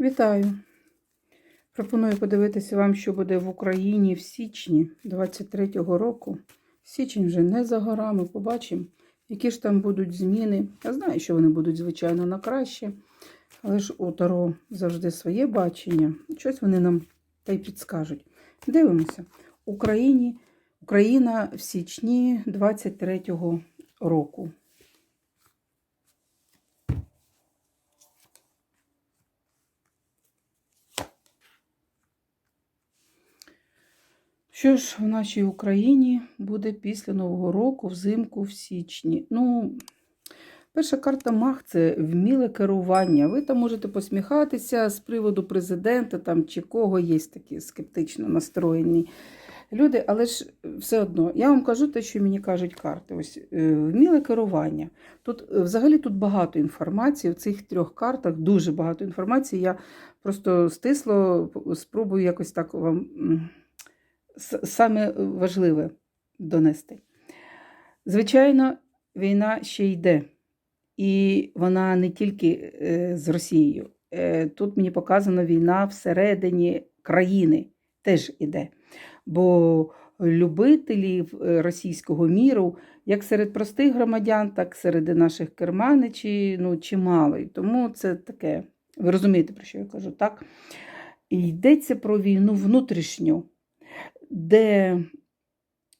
Вітаю! Пропоную подивитися вам, що буде в Україні в січні 23-го року. Січень вже не за горами. Побачимо, які ж там будуть зміни. Я знаю, що вони будуть, звичайно, на краще. Але ж у Таро завжди своє бачення. Щось вони нам та й підскажуть. Дивимося. Україні, Україна в січні 23-го року. Що ж в нашій Україні буде після Нового року, взимку, в січні? Ну, перша карта Мах це вміле керування. Ви там можете посміхатися з приводу президента там, чи кого є такі скептично настроєні люди, але ж все одно, я вам кажу те, що мені кажуть карти. Ось е, вміле керування. Тут е, взагалі тут багато інформації. В цих трьох картах дуже багато інформації. Я просто стисло спробую якось так вам саме важливе донести. Звичайно, війна ще йде, і вона не тільки е, з Росією. Е, Тут мені показано війна всередині країни теж іде. Бо любителів е, російського міру, як серед простих громадян, так і серед наших керманичів, ну, чимало. І тому це таке, ви розумієте, про що я кажу, так? І йдеться про війну внутрішню, де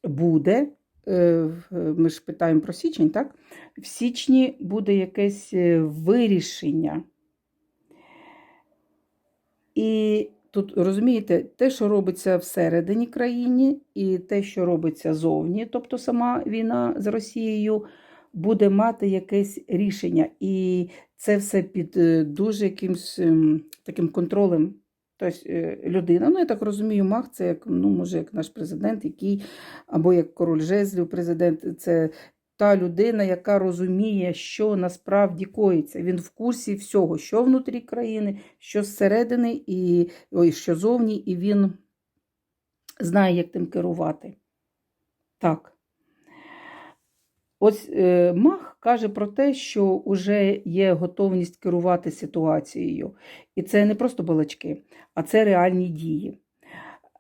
буде, е, ми ж питаємо про січень, так? В січні буде якесь е, вирішення. І тут розумієте, те, що робиться всередині країни, і те, що робиться зовні, тобто сама війна з Росією, буде мати якесь рішення. І це все під е, дуже якимсь ем, таким контролем. Тобто людина, ну я так розумію, мах це як, ну, може, як наш президент, який, або як король жезлів, президент, це та людина, яка розуміє, що насправді коїться. Він в курсі всього, що внутрі країни, що зсередини, і ой, що зовні, і він знає, як тим керувати. Так. Ось е, Мах каже про те, що вже є готовність керувати ситуацією. І це не просто балачки, а це реальні дії.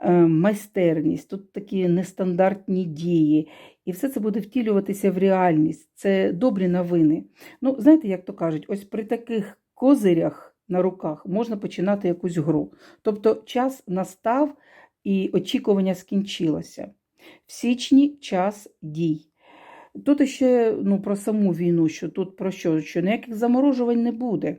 Е, майстерність, тут такі нестандартні дії. І все це буде втілюватися в реальність. Це добрі новини. Ну, знаєте, як то кажуть, ось при таких козирях на руках можна починати якусь гру. Тобто час настав і очікування скінчилося. В січні час дій. Тут ще ну, про саму війну, що тут про що? Що ніяких заморожувань не буде.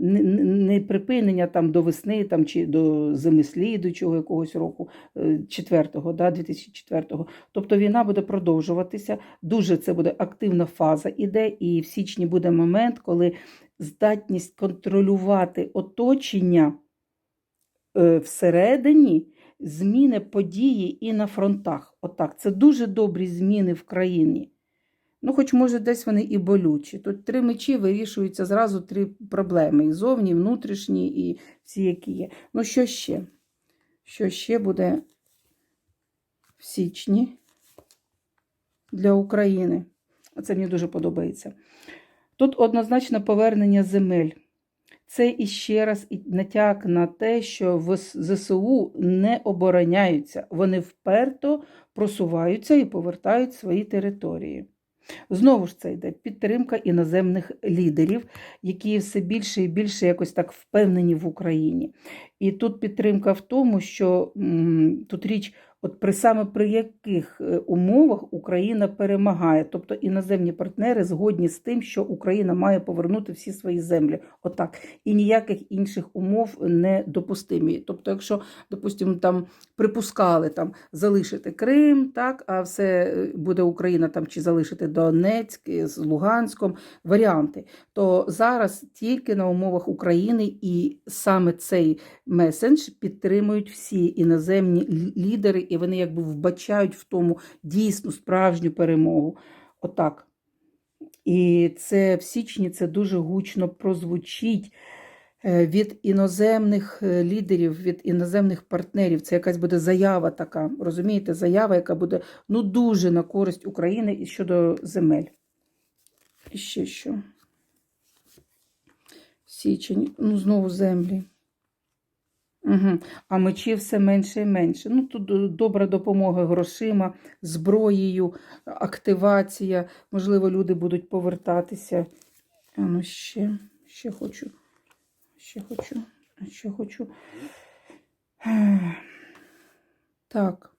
Не, не- не припинення там до весни там, чи до зими слідуючого якогось року, 4-го, да, 2004-го. Тобто війна буде продовжуватися. Дуже це буде активна фаза іде, і в січні буде момент, коли здатність контролювати оточення е, всередині зміни події і на фронтах. Отак, це дуже добрі зміни в країні. Ну, хоч, може, десь вони і болючі. Тут три мечі вирішуються зразу три проблеми: і зовні, і внутрішні, і всі, які є. Ну, що ще? Що ще буде в січні для України? Це мені дуже подобається. Тут однозначно повернення земель. Це іще раз натяк на те, що в ЗСУ не обороняються. Вони вперто просуваються і повертають свої території. Знову ж це йде підтримка іноземних лідерів, які все більше і більше якось так впевнені в Україні. І тут підтримка в тому, що тут річ, от при саме при яких е, умовах Україна перемагає, тобто іноземні партнери згодні з тим, що Україна має повернути всі свої землі. Отак. І ніяких інших умов не допустимі. Тобто, якщо, допустимо, там припускали там залишити Крим, так, а все е, буде Україна там чи залишити Донецьк е, з Луганськом, варіанти, то зараз тільки на умовах України і саме цей месендж підтримують всі іноземні лідери, і вони якби вбачають в тому дійсну справжню перемогу. Отак. І це в січні це дуже гучно прозвучить е, від іноземних е, лідерів, від іноземних партнерів. Це якась буде заява така, розумієте, заява, яка буде ну, дуже на користь України і щодо земель. І ще що? Січень, ну знову землі. Угу. А мечів все менше і менше. Ну, тут е, добра допомога грошима, зброєю, активація. Можливо, люди будуть повертатися. А ну ще, ще хочу. Ще хочу. Ще хочу. Так.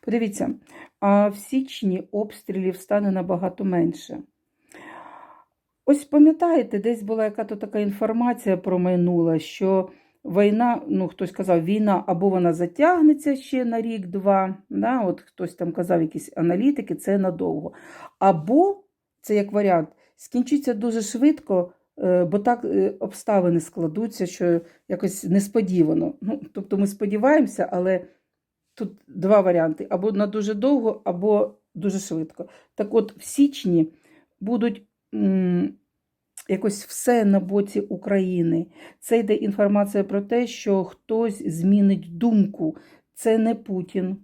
Подивіться, а в січні обстрілів стане набагато менше. Ось пам'ятаєте, десь була яка-то така інформація промайнула, що війна, ну хтось казав, війна або вона затягнеться ще на рік-два, да, от хтось там казав, якісь аналітики, це надовго. Або, це як варіант, скінчиться дуже швидко, е, бо так е, обставини складуться, що якось несподівано. Ну, тобто ми сподіваємося, але тут два варіанти: або на дуже довго, або дуже швидко. Так от, в січні будуть якось все на боці України. Це йде інформація про те, що хтось змінить думку. Це не Путін.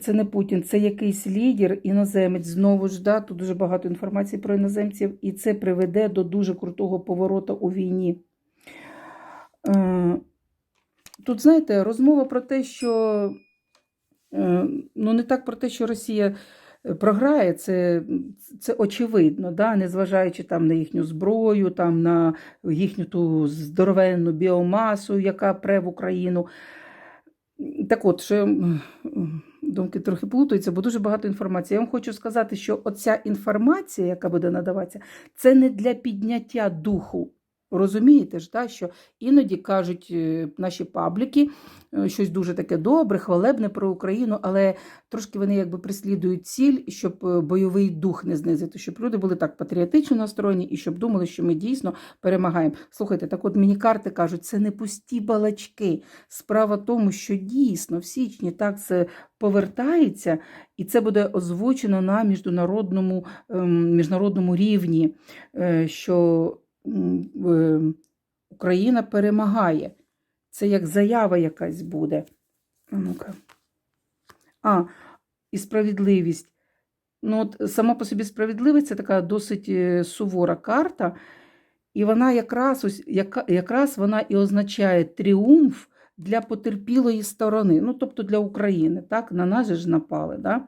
Це не Путін, це якийсь лідер, іноземець. Знову ж да, тут дуже багато інформації про іноземців, і це приведе до дуже крутого повороту у війні. Е, Тут, знаєте, розмова про те, що е, ну не так про те, що Росія програє, це, це очевидно, да? незважаючи там на їхню зброю, там на їхню ту здоровенну біомасу, яка пре в Україну. Так от, що думки трохи плутаються, бо дуже багато інформації. Я вам хочу сказати, що оця інформація, яка буде надаватися, це не для підняття духу. Розумієте ж, да, що іноді кажуть е, наші пабліки е, щось дуже таке добре, хвалебне про Україну, але трошки вони якби прислідують ціль, щоб е, бойовий дух не знизити, щоб люди були так патріотично настроєні і щоб думали, що ми дійсно перемагаємо. Слухайте, так от мені карти кажуть, це не пусті балачки. Справа в тому, що дійсно в січні так це повертається, і це буде озвучено на міжнародному, ем, міжнародному рівні, що Україна перемагає. Це як заява якась буде. А ну-ка. А, і справедливість. Ну, от сама по собі справедливість це така досить е, сувора карта, і вона якраз ось якраз вона і означає тріумф для потерпілої сторони, ну тобто для України. так? На нас же ж напали. Да?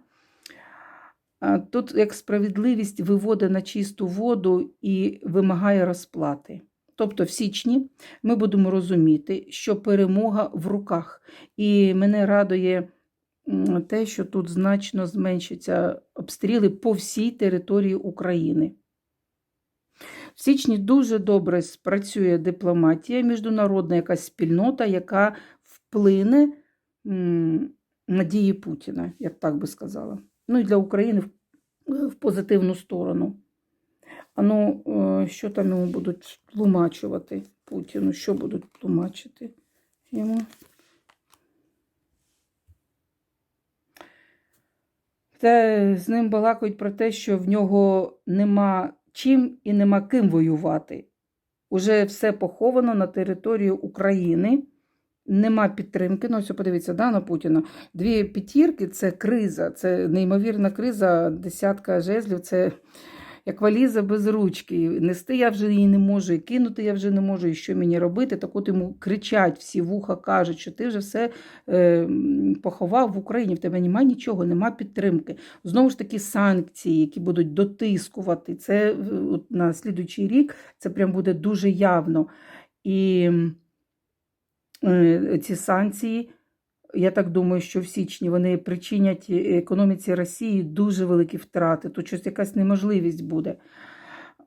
Тут як справедливість виводить на чисту воду і вимагає розплати. Тобто в січні ми будемо розуміти, що перемога в руках. І мене радує те, що тут значно зменшаться обстріли по всій території України. В січні дуже добре спрацює дипломатія, міжнародна якась спільнота, яка вплине на дії Путіна, я б так би сказала. Ну і для України в, позитивну сторону. А ну, е, що там йому будуть тлумачувати Путіну? Що будуть тлумачити йому? Те з ним балакають про те, що в нього нема чим і нема ким воювати. Уже все поховано на території України. Нема підтримки. Ну, ось подивіться, да, на Путіна. Дві п'ятірки це криза, це неймовірна криза, десятка жезлів, це як валіза без ручки. Нести я вже її не можу, і кинути я вже не можу, і що мені робити. Так от йому кричать всі вуха, кажуть, що ти вже все е, поховав в Україні, в тебе немає нічого, нема підтримки. Знову ж таки, санкції, які будуть дотискувати. Це е, от, на слідуючий рік це прям буде дуже явно. І ці санкції. Я так думаю, що в січні вони причинять економіці Росії дуже великі втрати. Тут щось якась неможливість буде.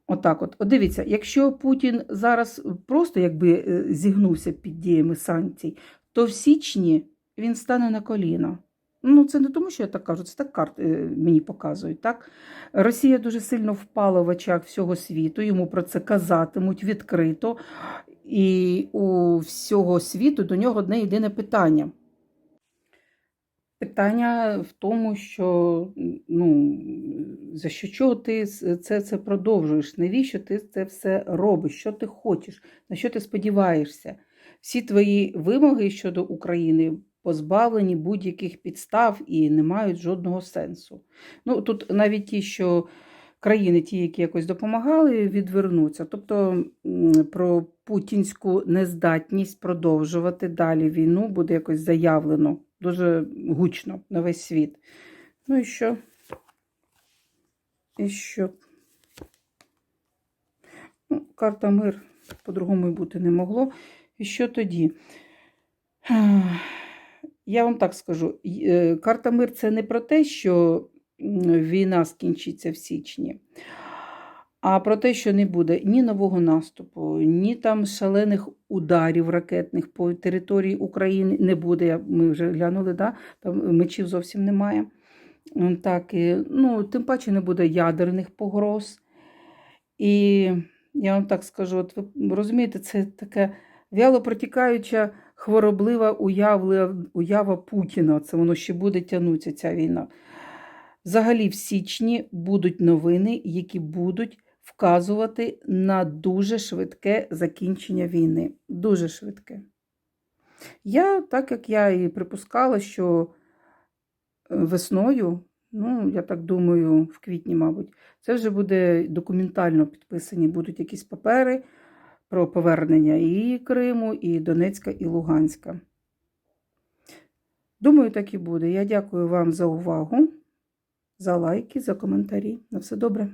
Отак от. От дивіться, якщо Путін зараз просто якби е, зігнувся під діями санкцій, то в січні він стане на коліна. Ну, це не тому, що я так кажу, це так карти е, мені показують. Так? Росія дуже сильно впала в очах всього світу, йому про це казатимуть відкрито. І у всього світу до нього одне єдине питання. Питання в тому, що ну, за що чого ти це, це продовжуєш? Навіщо ти це все робиш? Що ти хочеш? На що ти сподіваєшся? Всі твої вимоги щодо України позбавлені будь-яких підстав і не мають жодного сенсу. Ну, Тут навіть ті, що країни, ті, які якось допомагали, відвернуться. Тобто про путінську нездатність продовжувати далі війну буде якось заявлено дуже гучно на весь світ. Ну і що? І що? Ну, карта мир по-другому бути не могло. І що тоді? Я вам так скажу: е, карта мир це не про те, що війна скінчиться в січні, а про те, що не буде ні нового наступу, ні там шалених ударів ракетних по території України не буде. Ми вже глянули, да? там мечів зовсім немає. Так, і, ну, тим паче не буде ядерних погроз. І я вам так скажу, от ви розумієте, це така вяло протікаюча хвороблива уявля, уява Путіна. Це воно ще буде тягнутися, ця війна. Взагалі, в січні будуть новини, які будуть вказувати на дуже швидке закінчення війни. Дуже швидке. Я, так як я і припускала, що е, весною, ну, я так думаю, в квітні, мабуть, це вже буде документально підписані, будуть якісь папери про повернення і Криму, і Донецька, і Луганська. Думаю, так і буде. Я дякую вам за увагу, за лайки, за коментарі. На все добре.